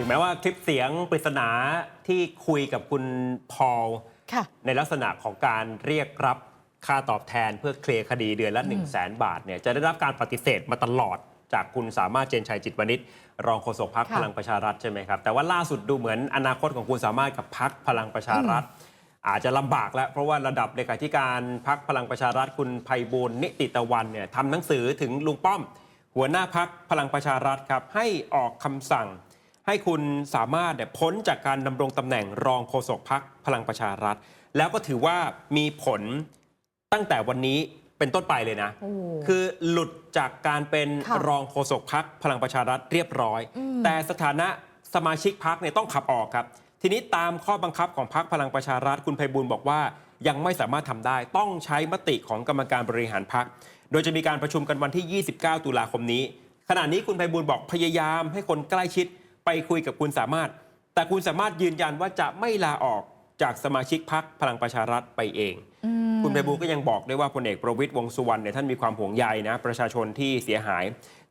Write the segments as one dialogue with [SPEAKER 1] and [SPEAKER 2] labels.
[SPEAKER 1] ถึงแม้ว่าคลิปเสียงปริศนาที่คุยกับคุณพอล
[SPEAKER 2] ค่ะ
[SPEAKER 1] ในลักษณะของการเรียกรับค่าตอบแทนเพื่อเคลียร์คดีเดือนละ1 0 0 0 0แบาทเนี่ยจะได้รับการปฏิเสธมาตลอดจากคุณสามารถเจนชัยจิตวณิชรองโฆษกพัก
[SPEAKER 2] ค่ะ
[SPEAKER 1] พลังประชารัฐใช่ไหมครับ แต่ว่าล่าสุดดูเหมือนอนาคตของคุณสามารถกับพักพลังประชารัฐ อาจจะลำบากแล้ว เพราะว่าระดับเลขาธิการพักพลังประชารัฐคุณไพบูลย์นิติตะวันเนี่ยทำหนังสือถึงลุงป้อม หัวหน้าพักพลังประชารัฐครับให้ออกคำสั่ง ให้คุณสามารถเนี่ยพ้นจากการดำรงตำแหน่งรองโฆษกพักพลังประชารัฐ แล้วก็ถือว่ามีผลตั้งแต่วันนี้เป็นต้นไปเลยนะ
[SPEAKER 2] โอ้
[SPEAKER 1] คือหลุดจากการเป็น
[SPEAKER 2] ค่ะ
[SPEAKER 1] รองโฆษกพักพลังประชารัฐเรียบร้อย
[SPEAKER 2] อืม
[SPEAKER 1] แต่สถานะสมาชิกพักเนี่ยต้องขับออกครับ ทีนี้ตามข้อบังคับของพักพลังประชารัฐคุณไพบูลย์บอกว่ายังไม่สามารถทำได้ ต้องใช้มติของกรรมการบริหารพัก โดยจะมีการประชุมกันวันที่ 29 ตุลาคมนี้ ขณะนี้คุณไพบูลย์บอกพยายามให้คนใกล้ชิด ไปคุยกับคุณสามารถ แต่คุณสามารถยืนยันว่าจะไม่ลาออกจากสมาชิกพักพลังประชารัฐไปเอง
[SPEAKER 2] อืม
[SPEAKER 1] คุณไพบูลย์ก็ยังบอกด้วยว่าพลเอกประวิตยวงษ์สุวรรณเนี่ยท่านมีความห่วงใยนะ ประชาชนที่เสียหาย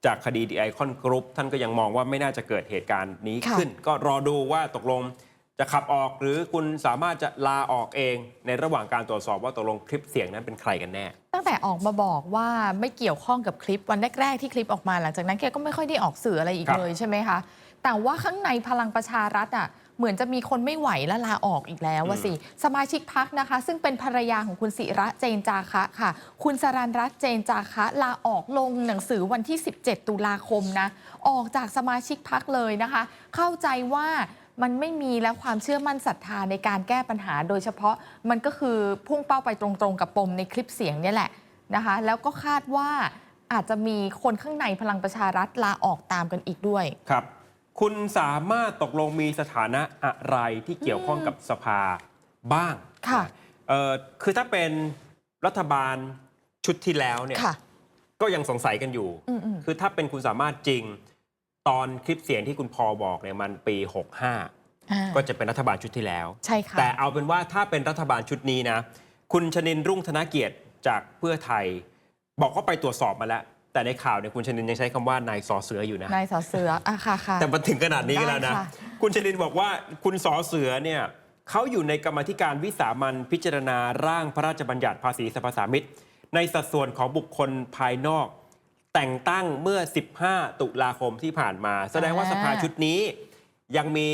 [SPEAKER 1] จากคดีดีไอคอนกรุ๊ปท่านก็ยังมองว่าไม่น่าจะเกิดเหตุการณ์นี้
[SPEAKER 2] ค่ะ
[SPEAKER 1] ขึ้น ก็รอดูว่าตกลงจะขับออกหรือคุณสามารถจะลาออกเองในระหว่างการตรวจสอบว่าตกลงคลิปเสียงนั้นเป็นใครกันแน่
[SPEAKER 2] ตั้งแต่ออกมาบอกว่าไม่เกี่ยวข้องกับคลิปวันแรก ๆ ที่คลิปออกมาหลังจากนั้นแกก็ไม่ค่อยได้ออกสื่ออะไรอีก
[SPEAKER 1] ครับ
[SPEAKER 2] เลยใช่ไหมคะ แต่ว่าข้างในพลังประชารัฐอะเหมือนจะมีคนไม่ไหวและลาออกอีกแล้วว่าสิ สมาชิกพักนะคะ ซึ่งเป็นภรรยาของคุณศิระเจนจาคะค่ะ คุณสรันรัตน์เจนจาคะลาออกลงหนังสือวันที่ 17 ตุลาคมนะ ออกจากสมาชิกพักเลยนะคะ เข้าใจว่ามันไม่มีแล้วความเชื่อมั่นศรัทธาในการแก้ปัญหา โดยเฉพาะมันก็คือพุ่งเป้าไปตรงๆ กับปมในคลิปเสียงเนี่ยแหละนะคะ แล้วก็คาดว่าอาจจะมีคนข้างในพลังประชารัฐลาออกตามกันอีกด้วย
[SPEAKER 1] ครับ คุณสามารถตกลงมีสถานะอะไรที่เกี่ยวข้องกับสภาบ้าง
[SPEAKER 2] ค่ะ
[SPEAKER 1] เอ่อคือถ้าเป็นรัฐบาลชุดที่แล้วเนี่ย
[SPEAKER 2] ค่ะ
[SPEAKER 1] ก็ยังสงสัยกันอยู่
[SPEAKER 2] อืมอืม
[SPEAKER 1] คือถ้าเป็นคุณสามารถจริงตอนคลิปเสียงที่คุณพอบอกเนี่ยมันปี
[SPEAKER 2] อ่า
[SPEAKER 1] 65 ก็จะเป็นรัฐบาลชุดที่แล้ว
[SPEAKER 2] ใช่ค่ะ
[SPEAKER 1] แต่เอาเป็นว่าถ้าเป็นรัฐบาลชุดนี้นะ คุณชนินทร์รุ่งธนเกียรติจากเพื่อไทย บอกว่าไปตรวจสอบมาแล้ว แต่ในข่าวเนี่ยคุณชนินทร์ยังใช้คำว่านายสอเสืออยู่นะ
[SPEAKER 2] นายสอเสืออะค่ะค่ะ
[SPEAKER 1] แต่มันถึงขนาดนี้กันแล้วนะ
[SPEAKER 2] ได้ค่ะ
[SPEAKER 1] คุณชลินบอกว่าคุณสอเสือเนี่ยเขาอยู่ในกรรมาธิการวิสามันพิจารณาร่างพระราชบัญญัติภาษีสรรพสามิตในสัดส่วนของบุคคลภายนอก แต่งตั้งเมื่อ 15 ตุลาคมที่ผ่านมา แสดงว่าสภาชุดนี้ ยังมี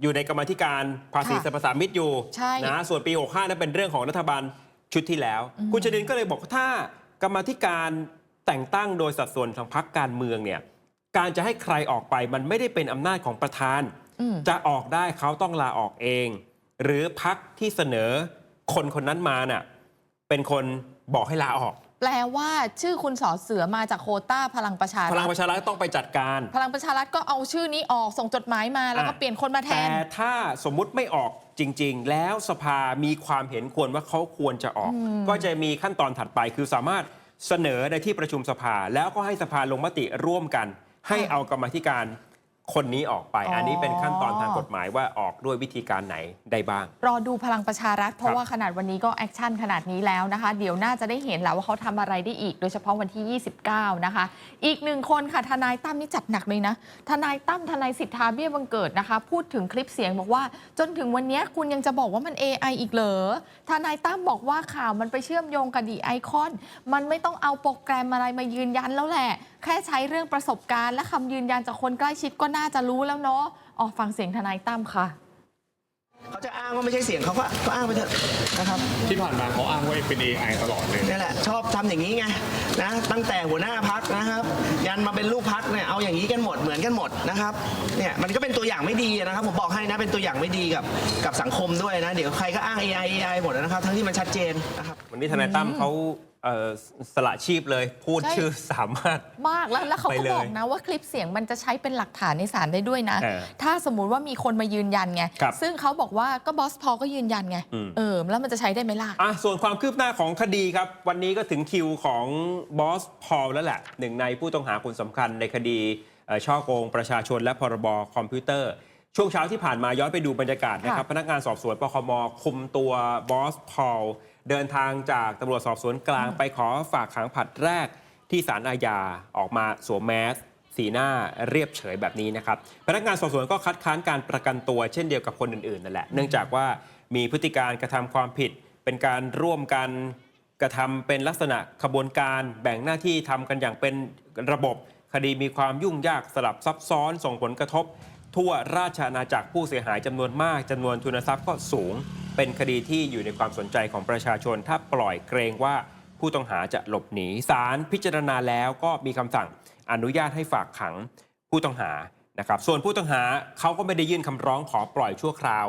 [SPEAKER 1] อยู่ในกรรมาธิการภาษีสรรพสามิตอยู่
[SPEAKER 2] ใช่
[SPEAKER 1] นะส่วนปี 65นั้นเป็นเรื่องของรัฐบาลชุดที่แล้ว คุณชลินก็เลยบอกว่าถ้ากรรมาธิการ แต่งตั้งโดยสัดส่วนทางพรรคการเมืองเนี่ยการจะให้ใครออกไปมันไม่ได้เป็นอำนาจของประธาน
[SPEAKER 2] อืม
[SPEAKER 1] จะออกได้เขาต้องลาออกเอง หรือพักที่เสนอคนคนนั้นมาน่ะเป็นคนบอกให้ลาออก
[SPEAKER 2] แปลว่าชื่อคุณสอเสือมาจากโควต้าพลังประชา
[SPEAKER 1] พ
[SPEAKER 2] รั
[SPEAKER 1] ลัง
[SPEAKER 2] ฐ
[SPEAKER 1] ประชารัฐต้องไปจัดการ
[SPEAKER 2] พลังประชารัฐก็เอาชื่อนี้ออกส่งจดหมายมาแล้วก็
[SPEAKER 1] อะ
[SPEAKER 2] เปลี่ยนคนมาแท
[SPEAKER 1] แต่
[SPEAKER 2] น
[SPEAKER 1] ถ้าสมมุติไม่ออกจริง ๆ แล้วสภามีความเห็นควรว่าเขาควรจะออก ก็จะมีขั้นตอนถัดไปคือสามารถ เสนอในที่ประชุมสภา แล้วก็ให้สภาลงมติร่วมกัน ให้เอากรรมาธิการ คนนี้ออกไป
[SPEAKER 2] อ๋ออั
[SPEAKER 1] อันนี้เป็นขั้นตอนทางกฎหมายว่าออกด้วยวิธีการไหนได้บ้าง
[SPEAKER 2] รอดูพลังประชารัฐ เพราะว่าขนาดวันนี้ก็แอคชั่นขนาดนี้แล้วนะคะ เดี๋ยวน่าจะได้เห็นแล้วว่าเขาทำอะไรได้อีก โดยเฉพาะวันที่ 29 นะคะ อีกหนึ่งคนค่ะทนายตั้มนี่จัดหนักเลยนะ ทนายตั้มทนายสิทธาเบี้ยบังเกิดนะคะ พูดถึงคลิปเสียงบอกว่า จนถึงวันนี้คุณยังจะบอกว่ามัน AI อีกเหรอทนายตั้มบอกว่าข่าวมันไปเชื่อมโยงกับดีไอคอน มันไม่ต้องเอาโปรแกรมอะไรมายืนยันแล้วแหละ แค่ใช้เรื่องประสบการณ์ และคำยืนยันจากคนใกล้ชิดก็น่าจะรู้แล้วเนาะออกฟังเสียงทนายตั้มค่ะ
[SPEAKER 3] เขาจะอ้างว่าไม่ใช่เสียงเขาก็ก็อ้างไปเถอะนะครับ
[SPEAKER 4] ที่ผ่านมาเขาอ้างว่าเป็น AI ตลอดเลย
[SPEAKER 3] นี่แหละชอบทำอย่างนี้ไงนะตั้งแต่หัวหน้าพักนะครับ ยันมาเป็นลูกพักเนี่ยเอาอย่างนี้กันหมดเหมือนกันหมดนะครับเนี่ยมันก็เป็นตัวอย่างไม่ดีนะครับผมบอกให้นะเป็นตัวอย่างไม่ดีกับกับสังคมด้วยนะ เดี๋ยวใครก็อ้าง AI AI หมดนะครับ ทั้งที่มันชัดเจนนะครับ
[SPEAKER 1] วันนี้ทนายตั้มเขา เอ่อสละชีพเลยพูด
[SPEAKER 2] ใช่
[SPEAKER 1] ชื่อสามารถ
[SPEAKER 2] มากแล้วแล้วเขา
[SPEAKER 1] ไป
[SPEAKER 2] ก็
[SPEAKER 1] เลย
[SPEAKER 2] บอกนะว่าคลิปเสียงมันจะใช้เป็นหลักฐานในศาลได้ด้วยนะ
[SPEAKER 1] เออ
[SPEAKER 2] ถ้าสมมุติว่ามีคนมายืนยันไง
[SPEAKER 1] ครับ
[SPEAKER 2] ซึ่งเขาบอกว่าก็บอสพอลก็ยืนยันไง
[SPEAKER 1] อืม
[SPEAKER 2] เออ แล้วมันจะใช้ได้ไหมล่ะ
[SPEAKER 1] อะส่วนความคืบหน้าของคดีครับ วันนี้ก็ถึงคิวของบอสพอลแล้วแหละ หนึ่งในผู้ต้องหาคนสำคัญในคดีเอ่อช่อโกงประชาชนและพรบคอมพิวเตอร์ ช่วงเช้าที่ผ่านมาย้อนไปดูบรรยากาศนะครับ
[SPEAKER 2] ค่ะ
[SPEAKER 1] พนักงานสอบสวนปคมคุมตัวบอสพอล เดินทางจากตำรวจสอบสวนกลางไปขอฝากขังผลัดแรกที่ศาลอาญาออกมาสวมแมสสีหน้าเรียบเฉยแบบนี้นะครับ พนักงานสอบสวนก็คัดค้านการประกันตัวเช่นเดียวกับคนอื่นๆนั่นแหละ เนื่องจากว่ามีพฤติการกระทำความผิด เป็นการร่วมกันกระทำเป็นลักษณะขบวนการแบ่งหน้าที่ทำกันอย่างเป็นระบบ คดีมีความยุ่งยากสลับซับซ้อนส่งผลกระทบ ทั่วราชอาณาจักรผู้เสียหายจำนวนมากจำนวนทุนทรัพย์ก็สูง เป็นคดีที่อยู่ในความสนใจของประชาชน ถ้าปล่อยเกรงว่าผู้ต้องหาจะหลบหนีศาลพิจารณาแล้วก็มีคำสั่งอนุญาตให้ฝากขังผู้ต้องหานะครับส่วนผู้ต้องหาเขาก็ไม่ได้ยื่นคำร้องขอปล่อยชั่วคราว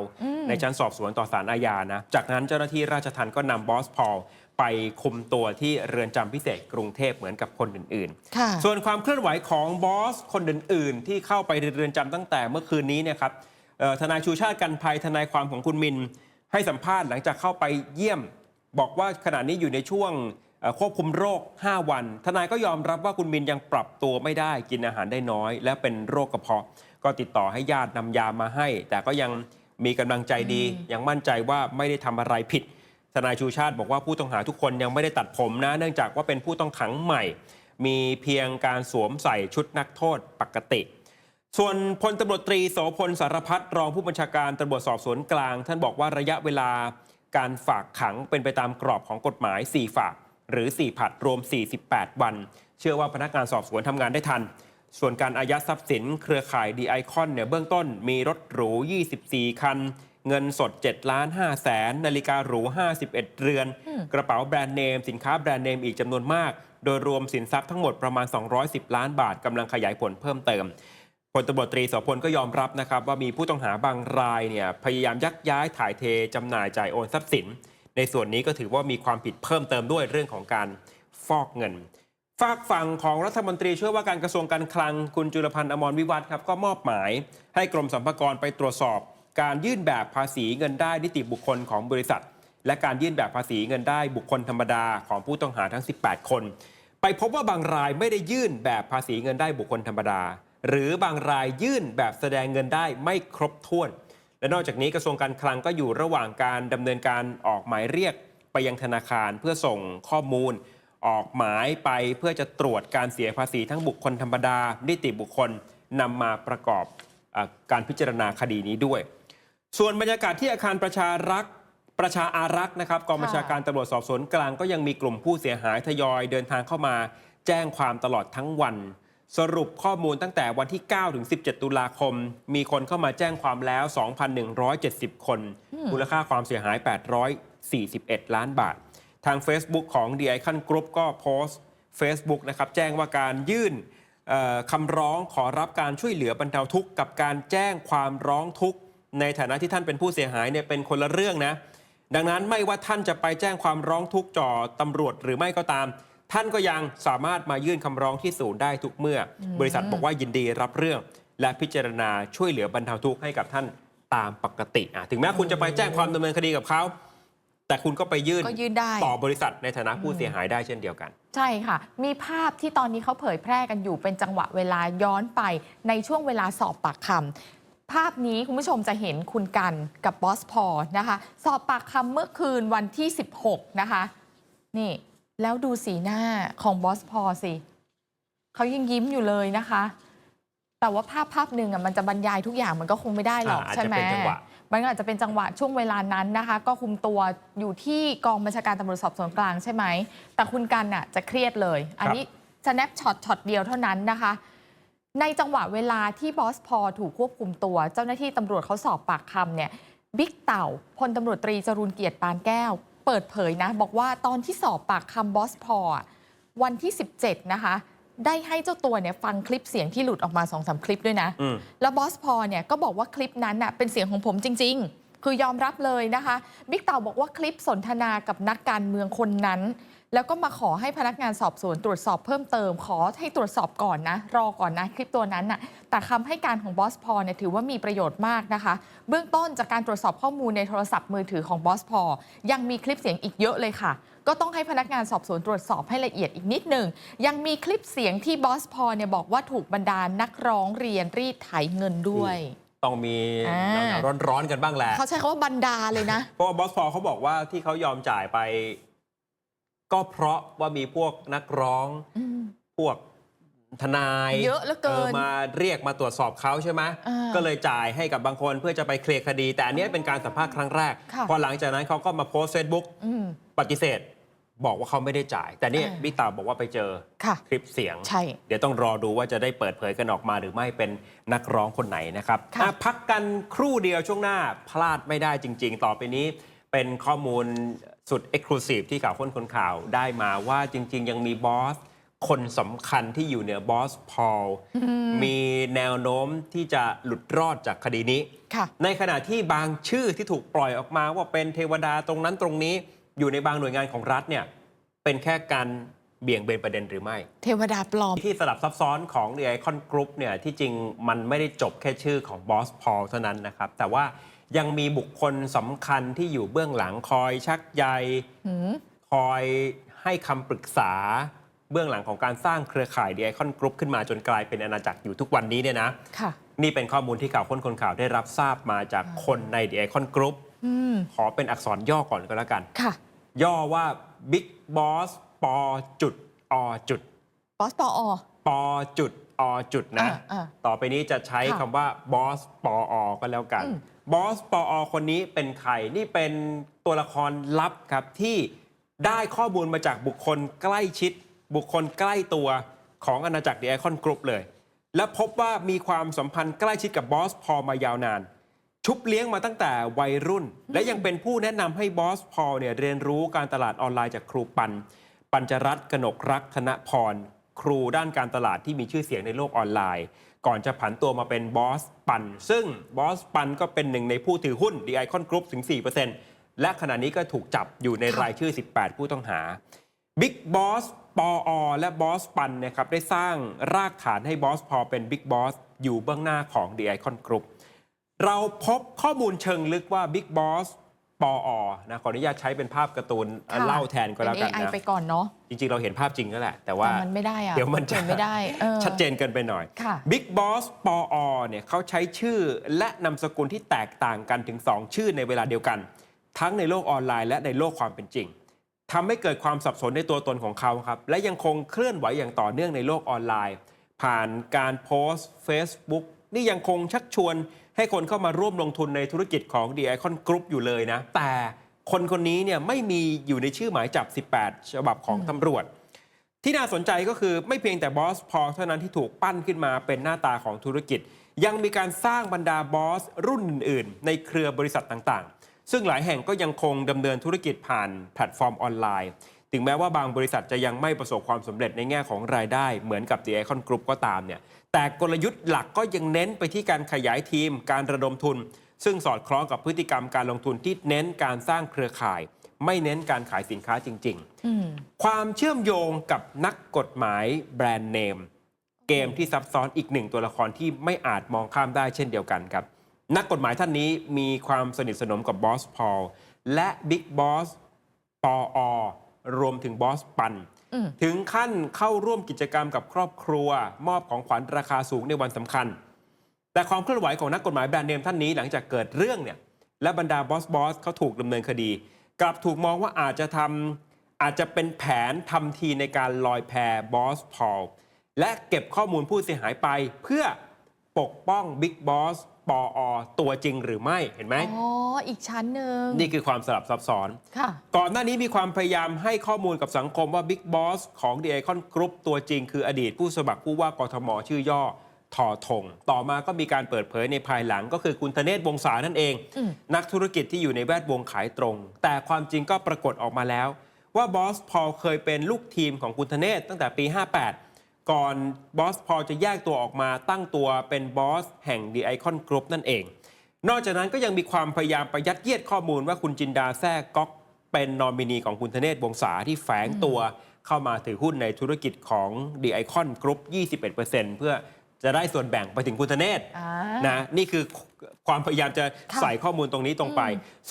[SPEAKER 1] ในชั้นสอบสวนต่อศาลอาญานะ จากนั้นเจ้าหน้าที่ราชทัณฑ์ก็นำบอสพอลไปคุมตัวที่เรือนจำพิเศษกรุงเทพเหมือนกับคนอื่นๆ
[SPEAKER 2] ค่ะ
[SPEAKER 1] ส่วนความเคลื่อนไหวของบอสคนอื่นๆ ที่เข้าไปในเรือนจำตั้งแต่เมื่อคืนนี้เนี่ยครับเอ่อทนายชูชาติกันภัยทนายความของคุณมิน ให้สัมภาษณ์หลังจากเข้าไปเยี่ยม บอกว่าขณะนี้อยู่ในช่วงเอ่อควบคุมโรค 5 วัน ทนายก็ยอมรับว่าคุณมินยังปรับตัวไม่ได้กินอาหารได้น้อย และเป็นโรคกระเพาะ ก็ติดต่อให้ญาตินำยามาให้ แต่ก็ยังมีกำลังใจดี ยังมั่นใจว่าไม่ได้ทำอะไรผิด ทนายชูชาติบอกว่าผู้ต้องหาทุกคนยังไม่ได้ตัดผมนะ เนื่องจากว่าเป็นผู้ต้องขังใหม่ มีเพียงการสวมใส่ชุดนักโทษปกติ ส่วนพลตำรวจตรีโสพลสารพัดรองผู้บัญชาการตำรวจสอบสวนกลาง ท่านบอกว่าระยะเวลาการฝากขังเป็นไปตามกรอบของกฎหมาย 4 ฝาก หรือ 4 ผัดรวม 48 วัน เชื่อว่าพนักงานสอบสวนทำงานได้ทัน ส่วนการอายัดทรัพย์สินเครือข่ายดีไอคอนเนี่ยเบื้องต้นมีรถหรู 24 คัน เงินสด7ล้าน5แสนนาฬิกาหรู 51 เรือน กระเป๋าแบรนด์เนม สินค้าแบรนด์เนมอีกจำนวนมาก โดยรวมสินทรัพย์ทั้งหมดประมาณ 210 ล้านบาทกำลังขยายผลเพิ่มเติม พลตำรวจตรีสพลก็ยอมรับนะครับว่ามีผู้ต้องหาบางรายเนี่ยพยายามยักย้ายถ่ายเทจำหน่ายจ่ายโอนทรัพย์สิน ในส่วนนี้ก็ถือว่ามีความผิดเพิ่มเติมด้วยเรื่องของการฟอกเงิน ฝากฝั่งของรัฐมนตรีช่วยว่าการกระทรวงการคลังคุณจุลพันธ์อมรวิวัฒน์ครับก็มอบหมาย ให้กรมสรรพากรไปตรวจสอบ การยื่นแบบภาษีเงินได้นิติบุคคลของบริษัท และการยื่นแบบภาษีเงินได้บุคคลธรรมดาของผู้ต้องหาทั้ง 18 คน ไปพบว่าบางรายไม่ได้ยื่นแบบภาษีเงินได้บุคคลธรรมดา หรือบางรายยื่นแบบแสดงเงินได้ไม่ครบถ้วน และนอกจากนี้กระทรวงการคลังก็อยู่ระหว่างการดำเนินการออกหมายเรียกไปยังธนาคารเพื่อส่งข้อมูล ออกหมายไปเพื่อจะตรวจการเสียภาษีทั้งบุคคลธรรมดานิติบุคคลนำมาประกอบอการพิจารณาคดีนี้ด้วย ส่วนบรรยากาศที่อาคารประชารักษ์ประชาอารักษ์นะครับกองบัญชาการตำรวจสอบสวนกลางก็ยังมีกลุ่มผู้เสียหายทยอยเดินทางเข้ามา แจ้งความตลอดทั้งวัน สรุปข้อมูลตั้งแต่วันที่ 9 ถึง 17 ตุลาคม มีคนเข้ามาแจ้งความแล้ว 2,170 คน มูลค่าความเสียหาย 841 ล้านบาท ทาง Facebook ของ The Icon Group ก็โพสต์ Facebook นะครับ แจ้งว่าการยื่นเอ่อคำร้องขอรับการช่วยเหลือบรรเทาทุกข์ กับการแจ้งความร้องทุกข์ ในฐานะที่ท่านเป็นผู้เสียหายเนี่ยเป็นคนละเรื่องนะ ดังนั้นไม่ว่าท่านจะไปแจ้งความร้องทุกข์ต่อตำรวจหรือไม่ก็ตาม ท่านก็ยังสามารถมายื่นคำร้องที่ศูนย์ได้ทุกเมื่ออ
[SPEAKER 2] ม
[SPEAKER 1] บริษัทบอกว่ายินดีรับเรื่อง และพิจารณาช่วยเหลือบรรเทาทุกข์ให้กับท่านตามปกติอะถึงแม้คุณจะไปแจ้งความดำเนินคดีกับเขา แต่คุณก็ไปยื่น
[SPEAKER 2] ก็ยื่นได้
[SPEAKER 1] ต่อบริษัทในฐานะผู้เสียหายได้เช่นเดียวกัน
[SPEAKER 2] ใช่ค่ะ มีภาพที่ตอนนี้เขาเผยแพร่กันอยู่เป็นจังหวะเวลาย้อนไปในช่วงเวลาสอบปากคำภาพนี้คุณผู้ชมจะเห็นคุณกันกับบอสพอนะคะ สอบปากคำเมื่อคืนวันที่ 16 นะคะ นี่ แล้วดูสีหน้าของบอสพอสิเขายังยิ้มอยู่เลยนะคะ แต่ว่าภาพภาพหนึ่งอะมันจะบรรยายทุกอย่างมันก็คงไม่ได้หรอก
[SPEAKER 1] อ่าอาจจะ
[SPEAKER 2] ใช่ไหม
[SPEAKER 1] เป็นจังหวะ
[SPEAKER 2] มันก็อาจจะเป็นจังหวะช่วงเวลานั้นนะคะ ก็คุมตัวอยู่ที่กองบัญชาการตำรวจสอบสวนกลางใช่ไหม แต่คุณกันน่ะจะเครียดเลย อันนี้ snap shot ช็อตเดียวเท่านั้นนะคะ ในจังหวะเวลาที่บอสพอถูกควบคุมตัว เจ้าหน้าที่ตำรวจเขาสอบปากคำเนี่ยบิ๊กเต่าพลตำรวจตรีจรูนเกียรติปานแก้ว เปิดเผยนะ บอกว่าตอนที่สอบปากคำบอสพออะวันที่ 17 นะคะ ได้ให้เจ้าตัวเนี่ยฟังคลิปเสียงที่หลุดออกมา2อสคลิปด้วยนะ
[SPEAKER 1] อืม
[SPEAKER 2] แล้วบอสพอเนี่ยก็บอกว่าคลิปนั้นน่ะเป็นเสียงของผมจริง ๆ คือยอมรับเลยนะคะบิ๊กเต่าบอกว่าคลิปสนทนากับนักการเมืองคนนั้น แล้วก็มาขอให้พนักงานสอบสวนตรวจสอบเพิ่มเติม ขอให้ตรวจสอบก่อนนะ รอก่อนนะคลิปตัวนั้นน่ะแต่คำให้การของบอสพอเนี่ยถือว่ามีประโยชน์มากนะคะ เบื้องต้นจากการตรวจสอบข้อมูลในโทรศัพท์มือถือของบอสพอยังมีคลิปเสียงอีกเยอะเลยค่ะ ก็ต้องให้พนักงานสอบสวนตรวจสอบให้ละเอียดอีกนิดหนึ่งยังมีคลิปเสียงที่บอสพอเนี่ยบอกว่าถูกบรรดานักร้องเรียนรีดไถเงินด้วย
[SPEAKER 1] ต้องมี
[SPEAKER 2] อ่า
[SPEAKER 1] หนาวๆร้อนๆกันบ้างแหละ
[SPEAKER 2] เขาใช้คำว่าบรรดาเลยนะ
[SPEAKER 1] เพราะว่าบอสพอลเขาบอกว่าที่เขายอมจ่ายไป ก็เพราะว่ามีพวกนักร้อง
[SPEAKER 2] อืม
[SPEAKER 1] พวกทนาย
[SPEAKER 2] เยอะเหลือเกิน
[SPEAKER 1] มาเรียกมาตรวจสอบเขาใช่ไหม
[SPEAKER 2] อ่า
[SPEAKER 1] ก็เลยจ่ายให้กับบางคนเพื่อจะไปเคลียร์คดี แต่อันเนี้ยเป็นการสัมภาษณ์ครั้งแรก
[SPEAKER 2] ค่ะ
[SPEAKER 1] พอหลังจากนั้นเขาก็มาโพสต์เฟซบุ๊ก
[SPEAKER 2] อืม
[SPEAKER 1] ปฏิเสธ บอกว่าเขาไม่ได้จ่าย แต่เนี่ย
[SPEAKER 2] อ่า
[SPEAKER 1] บิ๊กเต่าบอกว่าไปเจอ
[SPEAKER 2] ค่ะ
[SPEAKER 1] คลิปเสียง
[SPEAKER 2] ใช่
[SPEAKER 1] เดี๋ยวต้องรอดูว่าจะได้เปิดเผยกันออกมาหรือไม่เป็นนักร้องคนไหนนะครับ
[SPEAKER 2] ค่ะ
[SPEAKER 1] อะพักกันครู่เดียวช่วงหน้าพลาดไม่ได้จริง ๆ ต่อไปนี้เป็นข้อมูล สุดเอ็กซ์คลูซีฟที่ข่าวค้นคนข่าวได้มาว่าจริง ๆ ยังมีบอส คนสำคัญที่อยู่เหนือบอสพอลมีแนวโน้มที่จะหลุดรอดจากคดีนี้
[SPEAKER 2] ค่ะ
[SPEAKER 1] ในขณะที่บางชื่อที่ถูกปล่อยออกมาว่าเป็นเทวดาตรงนั้นตรงนี้ อยู่ในบางหน่วยงานของรัฐเนี่ยเป็นแค่การเบี่ยงเบนประเด็นหรือไม่
[SPEAKER 2] เทวดาปลอม
[SPEAKER 1] ที่สลับซับซ้อนของ The Icon Group เนี่ยที่จริงมันไม่ได้จบแค่ชื่อของบอสพอลเท่านั้นนะครับแต่ว่า ยังมีบุคคลสำคัญที่อยู่เบื้องหลังคอยชักใย
[SPEAKER 2] หืม
[SPEAKER 1] คอยให้คำปรึกษาเบื้องหลังของการสร้างเครือข่าย The Icon Group ขึ้นมาจนกลายเป็นอาณาจักรอยู่ทุกวันนี้เนี่ยนะ
[SPEAKER 2] ค่ะ
[SPEAKER 1] นี่เป็นข้อมูลที่ข่าวค้นคนข่าวได้รับทราบมาจากคนใน The Icon Group
[SPEAKER 2] อืม
[SPEAKER 1] ขอเป็นอักษรย่อก่อนก็แล้วกัน
[SPEAKER 2] ค่ะ
[SPEAKER 1] ย่อว่า Big Boss ปอจุดอจุด
[SPEAKER 2] บอสปออ
[SPEAKER 1] ปอจุดอจุดนะ
[SPEAKER 2] อ่าอ่า
[SPEAKER 1] ต่อไปนี้จะใช้
[SPEAKER 2] ค่ะ
[SPEAKER 1] คำว่าบอสปออก็แล้วกัน
[SPEAKER 2] อืม
[SPEAKER 1] บอสปออคนนี้เป็นใคร นี่เป็นตัวละครลับครับ ที่ได้ข้อมูลมาจากบุคคลใกล้ชิด บุคคลใกล้ตัวของอาณาจักรเดีไอคอนกรุ๊ปเลย และพบว่ามีความสัมพันธ์ใกล้ชิดกับบอสพอมายาวนาน ชุบเลี้ยงมาตั้งแต่วัยรุ่น และยังเป็นผู้แนะนำให้บอสพอเนี่ยเรียนรู้การตลาดออนไลน์จากครูปัน ปัญจรัตน์กนกรักธนพร ครูด้านการตลาดที่มีชื่อเสียงในโลกออนไลน์ ก่อนจะผันตัวมาเป็นบอสปัน ซึ่งบอสปันก็เป็นหนึ่งในผู้ถือหุ้น The Icon Group ถึง 4%และขณะนี้ก็ถูกจับอยู่ในรายชื่อ 18 ผู้ต้องหาบิ๊กบอสปออและบอสปันนะครับได้สร้างรากฐานให้บอสพอเป็นบิ๊กบอสอยู่เบื้องหน้าของ The Icon Group เราพบข้อมูลเชิงลึกว่า Big Boss ปออนะขออนุญาตใช้เป็นภาพการ์ตูน
[SPEAKER 2] ค่ะ
[SPEAKER 1] เล่าแทนก็แล้วกัน
[SPEAKER 2] เป็น AI
[SPEAKER 1] นะ
[SPEAKER 2] ไปก่อนเนาะ
[SPEAKER 1] จริง ๆ เราเห็นภาพจริงก็แหละ แต่ว่า
[SPEAKER 2] แต่มันไม่ได้อะ
[SPEAKER 1] เดี๋ยวมันจะ
[SPEAKER 2] เห็นไม่ได้เออ
[SPEAKER 1] ชัดเจนเกินไปหน่อย
[SPEAKER 2] ค่ะ
[SPEAKER 1] Big Boss ปออเนี่ยเขาใช้ชื่อและนามสกุลที่แตกต่างกันถึง 2 ชื่อในเวลาเดียวกัน ทั้งในโลกออนไลน์และในโลกความเป็นจริงทำให้เกิดความสับสนในตัวตนของเขาครับ และยังคงเคลื่อนไหวอย่างต่อเนื่องในโลกออนไลน์ ผ่านการโพสต์ Facebook นี่ยังคงชักชวน ให้คนเข้ามาร่วมลงทุนในธุรกิจของ The Icon Group อยู่เลยนะ แต่คนคนนี้เนี่ยไม่มีอยู่ในชื่อหมายจับ 18 ฉบับของตำรวจ ที่น่าสนใจก็คือไม่เพียงแต่บอสพอเท่านั้นที่ถูกปั้นขึ้นมาเป็นหน้าตาของธุรกิจ ยังมีการสร้างบรรดาบอสรุ่นอื่น ๆ ในเครือบริษัทต่างๆ ซึ่งหลายแห่งก็ยังคงดำเนินธุรกิจผ่านแพลตฟอร์มออนไลน์ ถึงแม้ว่าบางบริษัทจะยังไม่ประสบความสำเร็จในแง่ของรายได้เหมือนกับ The Icon Group ก็ตามเนี่ยแต่กลยุทธ์หลักก็ยังเน้นไปที่การขยายทีม การระดมทุน ซึ่งสอดคล้องกับพฤติกรรมการลงทุนที่เน้นการสร้างเครือข่าย ไม่เน้นการขายสินค้าจริงๆ
[SPEAKER 2] อืม
[SPEAKER 1] ความเชื่อมโยงกับนักกฎหมายแบรนด์เนมเกมที่ซับซ้อนอีกหนึ่งตัวละครที่ไม่อาจมองข้ามได้เช่นเดียวกันครับ นักกฎหมายท่านนี้มีความสนิทสนมกับบอสพอลและบิ๊กบอสปออ รวมถึงบอสปัน
[SPEAKER 2] อืม
[SPEAKER 1] ถึงขั้นเข้าร่วมกิจกรรมกับครอบครัว มอบของขวัญราคาสูงในวันสำคัญ แต่ความเคลื่อนไหวของนักกฎหมายแบรนด์เนมท่านนี้หลังจากเกิดเรื่องเนี่ยและบรรดาบอสบอสเขาถูกดำเนินคดี กลับถูกมองว่าอาจจะทำอาจจะเป็นแผนทำทีในการลอยแพบอสพอลและเก็บข้อมูลผู้เสียหายไปเพื่อปกป้องบิ๊กบอส ปออตัวจริงหรือไม่เห็นไหม
[SPEAKER 2] อ๋ออีกชั้นหนึ่ง
[SPEAKER 1] นี่คือความสลับซับซ้อน
[SPEAKER 2] ค่ะ
[SPEAKER 1] ก่อนหน้านี้มีความพยายามให้ข้อมูลกับสังคมว่าบิ๊กบอสของ The Icon Group ตัวจริงคืออดีตผู้สมัครผู้ว่ากทมชื่อย่อทอทง ต่อมาก็มีการเปิดเผยในภายหลังก็คือคุณธเนศวงศานั่นเอง
[SPEAKER 2] อืม
[SPEAKER 1] นักธุรกิจที่อยู่ในแวดวงขายตรง แต่ความจริงก็ปรากฏออกมาแล้ว ว่าบอสพอลเคยเป็นลูกทีมของคุณธเนศตั้งแต่ปี 58 ก่อนบอสพอลจะแยกตัวออกมาตั้งตัวเป็นบอสแห่ง The Icon Group นั่นเอง นอกจากนั้นก็ยังมีความพยายามประยัดเยียดข้อมูลว่าคุณจินดาแท้ก๊อกเป็นนอมินีของคุณธเนศวงศาที่แฝงตัวเข้ามาถือหุ้นในธุรกิจของ The Icon Group 21%เพื่อจะได้ส่วนแบ่งไปถึงคุณธเนศ
[SPEAKER 2] อ่า
[SPEAKER 1] นะนี่คือความพยายามจะ
[SPEAKER 2] ค่ะ
[SPEAKER 1] ใส่ข้อมูลตรงนี้ตรงไป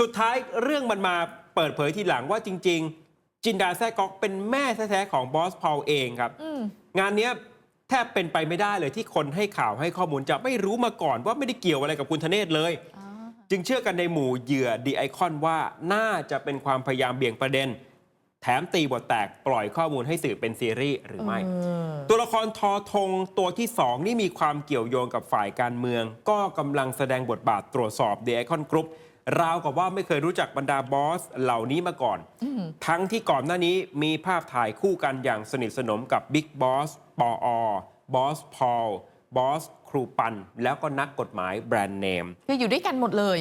[SPEAKER 1] สุดท้ายเรื่องมันมาเปิดเผยทีหลังว่าจริง ๆ จินดาแท้ก๊อกเป็นแม่แท้ๆของบอสพอลเองครับ
[SPEAKER 2] อืม
[SPEAKER 1] งานเนี้ยแทบเป็นไปไม่ได้เลยที่คนให้ข่าวให้ข้อมูลจะไม่รู้มาก่อนว่าไม่ได้เกี่ยวอะไรกับคุณธเนศเลย
[SPEAKER 2] อ๋อ
[SPEAKER 1] จึงเชื่อกันในหมู่เหยื่อดีไอคอนว่าน่าจะเป็นความพยายามเบี่ยงประเด็น แถมตีบทแตกปล่อยข้อมูลให้สื่อเป็นซีรีส์หรือไม่ ตัวละครทอทงตัวที่2นี่มีความเกี่ยวโยงกับฝ่ายการเมือง ก็กำลังแสดงบทบาทตรวจสอบ The Icon Group ราวกับว่าไม่เคยรู้จักบรรดาบอสเหล่านี้มาก่อน ทั้งที่ก่อนหน้านี้มีภาพถ่ายคู่กันอย่างสนิทสนมกับบิ๊กบอสปออบอสพอลบอสครูปัน แล้วก็นักกฎหมายแบรนด์เนม
[SPEAKER 2] คืออยู่ด้วยกันหมดเลย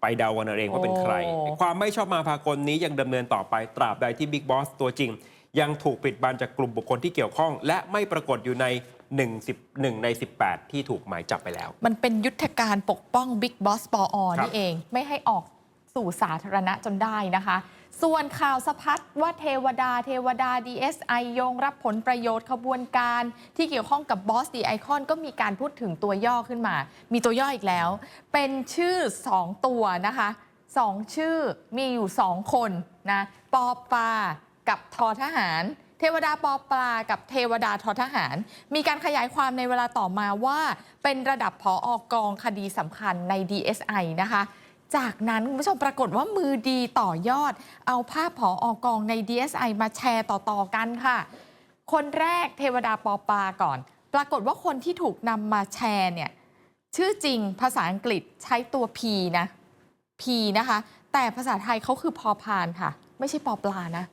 [SPEAKER 1] ไปเดากันเอาเองว่าเป็นใคร
[SPEAKER 2] โอ้
[SPEAKER 1] ความไม่ชอบมาพากลนี้ยังดำเนินต่อไปตราบใดที่บิ๊กบอสตัวจริง ยังถูกปิดบันจากกลุ่มบุคคลที่เกี่ยวข้อง และไม่ปรากฏอยู่ใน 1 1ใน 18 ที่ถูกหมายจับไปแล้ว
[SPEAKER 2] มันเป็นยุทธการปกป้องบิ๊กบอสปออ
[SPEAKER 1] ครับ
[SPEAKER 2] นี่เอง ไม่ให้ออกสู่สาธารณะจนได้นะคะ ส่วนข่าวสะพัดว่าเทวดาเทวดา DSI โยงรับผลประโยชน์ขบวนการ ที่เกี่ยวข้องกับบอสดีไอคอนก็มีการพูดถึงตัวย่อขึ้นมา มีตัวย่ออีกแล้ว เป็นชื่อ 2 ตัวนะคะสองชื่อมีอยู่ 2 คนนะปอปากับทอทหาร เทวดาปอปลากับเทวดาทอทหาร มีการขยายความในเวลาต่อมาว่า เป็นระดับผออกองคดีสำคัญใน DSI นะคะจากนั้นคุณผู้ชมปรากฏว่ามือดีต่อยอด เอาภาพผออกองใน DSI มาแชร์ต่อ ๆ กันค่ะ คนแรกเทวดาปอปลาก่อน ปรากฏว่าคนที่ถูกนำมาแชร์เนี่ย ชื่อจริงภาษาอังกฤษใช้ตัว P นะ P นะคะ แต่ภาษาไทยเขาคือพอพานค่ะ ไม่ใช่ปอปลานะ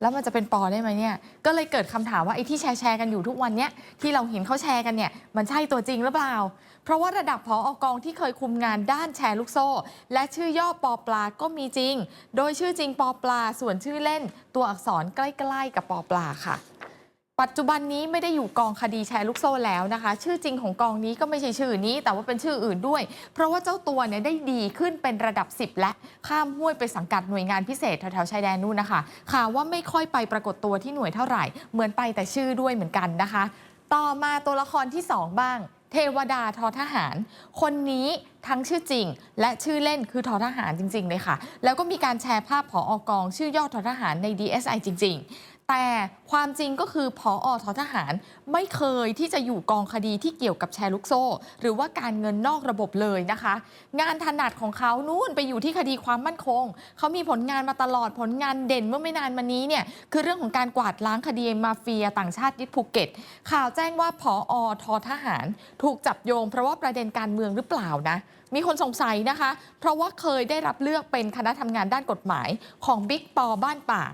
[SPEAKER 2] แล้วมันจะเป็นปอได้ไหมเนี่ย ก็เลยเกิดคำถามว่าไอ้ที่แชร์แชร์กันอยู่ทุกวันเนี้ยที่เราเห็นเขาแชร์กันเนี่ยมันใช่ตัวจริงหรือเปล่า เพราะว่าระดับพออกองที่เคยคุมงานด้านแชร์ลูกโซ่ และชื่อย่อปอปลาก็มีจริง โดยชื่อจริงปอปลา ส่วนชื่อเล่นตัวอักษรใกล้ ๆ กับปอปลาค่ะ ปัจจุบันนี้ไม่ได้อยู่กองคดีแชร์ลูกโซ่แล้วนะคะ ชื่อจริงของกองนี้ก็ไม่ใช่ชื่อนี้ แต่ว่าเป็นชื่ออื่นด้วย เพราะว่าเจ้าตัวเนี่ยได้ดีขึ้นเป็นระดับ 10 และข้ามห้วยไปสังกัดหน่วยงานพิเศษแถวๆชายแดนนู่นนะคะข่าวว่าไม่ค่อยไปปรากฏตัวที่หน่วยเท่าไหร่ เหมือนไปแต่ชื่อด้วยเหมือนกันนะคะ ต่อมาตัวละครที่ 2 บ้าง เทวดาทอทหาร คนนี้ทั้งชื่อจริง และชื่อเล่นคือทอทหารจริง ๆ เลยค่ะ แล้วก็มีการแชร์ภาพผออกอง ชื่อย่อทอทหารใน DSI จริง ๆ แต่ความจริงก็คือผออทอทหารไม่เคยที่จะอยู่กองคดีที่เกี่ยวกับแชร์ลูกโซ่ หรือว่าการเงินนอกระบบเลยนะคะ งานถนัดของเขานู่นไปอยู่ที่คดีความมั่นคง เขามีผลงานมาตลอดผลงานเด่นเมื่อไม่นานมานี้เนี่ยคือเรื่องของการกวาดล้างคดีมาเฟียต่างชาติยึดภูเก็ต ข่าวแจ้งว่าผออทอทหาร ถูกจับโยง เพราะว่าประเด็นการเมืองหรือเปล่านะมีคนสงสัยนะคะ เพราะว่าเคยได้รับเลือกเป็นคณะทำงานด้านกฎหมายของบิ๊กปอบ้านป่า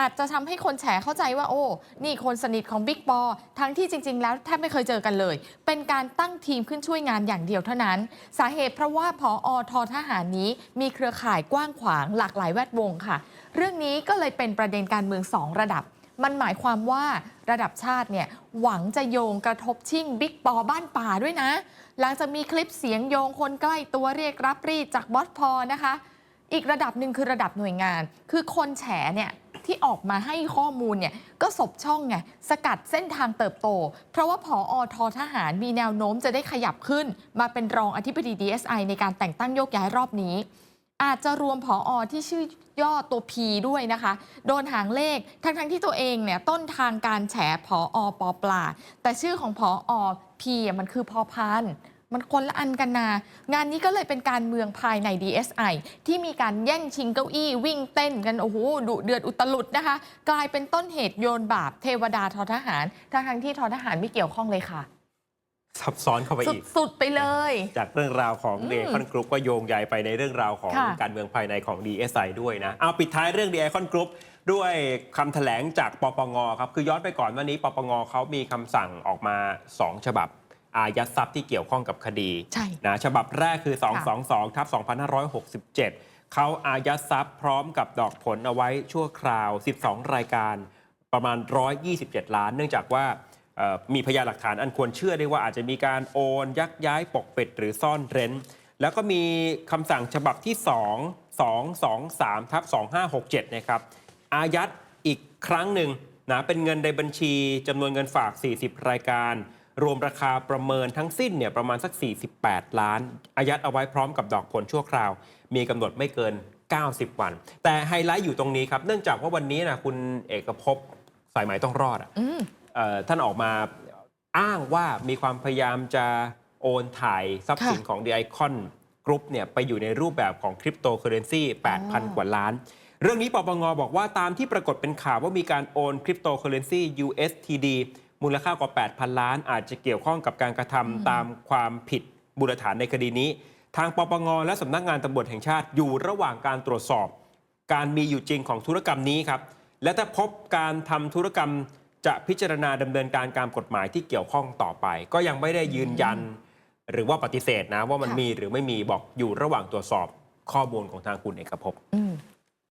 [SPEAKER 2] อาจจะทำให้คนแฉเข้าใจว่าโอ้นี่คนสนิทของบิ๊กปอทั้งที่จริง ๆ แล้วแทบไม่เคยเจอกันเลย เป็นการตั้งทีมขึ้นช่วยงานอย่างเดียวเท่านั้น สาเหตุเพราะว่าพออททหารนี้มีเครือข่ายกว้างขวางหลากหลายแวดวงค่ะ เรื่องนี้ก็เลยเป็นประเด็นการเมืองสองระดับ มันหมายความว่าระดับชาติเนี่ยหวังจะโยงกระทบชิ่งบิ๊กปอบ้านป่าด้วยนะ หลังจากมีคลิปเสียงโยงคนใกล้ตัวเรียกรับรีดจากบอสพอนะคะ อีกระดับหนึ่งคือระดับหน่วยงาน คือคนแฉเนี่ย ที่ออกมาให้ข้อมูลเนี่ยก็สบช่องไงสกัดเส้นทางเติบโต เพราะว่าผออทอทหารมีแนวโน้มจะได้ขยับขึ้น มาเป็นรองอธิบดี DSI ในการแต่งตั้งโยกย้ายรอบนี้ อาจจะรวมผออที่ชื่อย่อตัว P ด้วยนะคะ โดนหางเลขทั้งๆที่ตัวเองเนี่ยต้นทางการแฉผออปอปลา แต่ชื่อของผออ P มันคือพอพาน มันคนละอันกันนางานนี้ก็เลยเป็นการเมืองภายใน DSI ที่มีการแย่งชิงเก้าอี้วิ่งเต้นกัน โอ้โหดุเดือดอุตลุดนะคะ กลายเป็นต้นเหตุโยนบาปเทวดาทอทหารทั้งๆที่ทอทหารไม่เกี่ยวข้องเลยค่ะ
[SPEAKER 1] ซับซ้อนเข้าไปอีก
[SPEAKER 2] สุด ๆ ไปเลย
[SPEAKER 1] จากเรื่องราวของ
[SPEAKER 2] อืม
[SPEAKER 1] เดคอนกรุ๊ปก็โยงใยไปในเรื่องราวของ
[SPEAKER 2] ค่ะ
[SPEAKER 1] การเมืองภายในของ DSI ด้วยนะ เอาปิดท้ายเรื่อง d ดคอนกรุ๊ปด้วยคำแถลงจากปปงครับ คือย้อนไปก่อนวันนี้ปปงเขามีคำสั่งออกมา 2 ฉบับ อายัดทรัพย์ที่เกี่ยวข้องกับคดี
[SPEAKER 2] ใช่
[SPEAKER 1] นะฉบับแรกคือ
[SPEAKER 2] ค่ะ
[SPEAKER 1] 222ทับ2567 เขาอายัดทรัพย์พร้อมกับดอกผลเอาไว้ชั่วคราว 12 รายการประมาณ 127 ล้าน เนื่องจากว่าเอ่อมีพยานหลักฐานอันควรเชื่อได้ว่าอาจจะมีการโอน ยักย้ายปกปิดหรือซ่อนเร้น แล้วก็มีคำสั่งฉบับที่ 2 223ทับ2567 นะครับ อายัดอีกครั้งหนึ่งนะเป็นเงินในบัญชีจำนวนเงินฝาก 40 รายการ รวมราคาประเมินทั้งสิ้นเนี่ยประมาณสัก 48 ล้าน อายัดเอาไว้พร้อมกับดอกผลชั่วคราว มีกำหนดไม่เกิน 90 วัน แต่ไฮไลท์อยู่ตรงนี้ครับ เนื่องจากว่าวันนี้นะคุณเอกภพสายไหมต้องรอดอะ
[SPEAKER 2] อืม
[SPEAKER 1] เอ่อท่านออกมาอ้างว่ามีความพยายามจะโอนถ่ายทรัพย์สิน
[SPEAKER 2] ค่ะ
[SPEAKER 1] ของ The Icon Group เนี่ยไปอยู่ในรูปแบบของคริปโตเคอเรนซี
[SPEAKER 2] อ๋อ
[SPEAKER 1] 8,000 กว่าล้าน เรื่องนี้ปปงบอกว่าตามที่ปรากฏเป็นข่าวว่ามีการโอนคริปโตเคอเรนซี USTD มูลค่ากว่า 8,000 ล้าน อาจจะเกี่ยวข้องกับการกระทำตามความผิดมูลฐานในคดีนี้ ทางปปงและสำนักงานตำรวจแห่งชาติอยู่ระหว่างการตรวจสอบ การมีอยู่จริงของธุรกรรมนี้ครับและถ้าพบการทำธุรกรรมจะพิจารณาดำเนินการตามกฎหมายที่เกี่ยวข้องต่อไป ก็ยังไม่ได้ยืนยัน หรือว่าปฏิเสธนะว่ามัน
[SPEAKER 2] ค่ะ
[SPEAKER 1] มีหรือไม่มีบอกอยู่ระหว่างตรวจสอบข้อมูลของทางคุณเอกภพ
[SPEAKER 2] อืม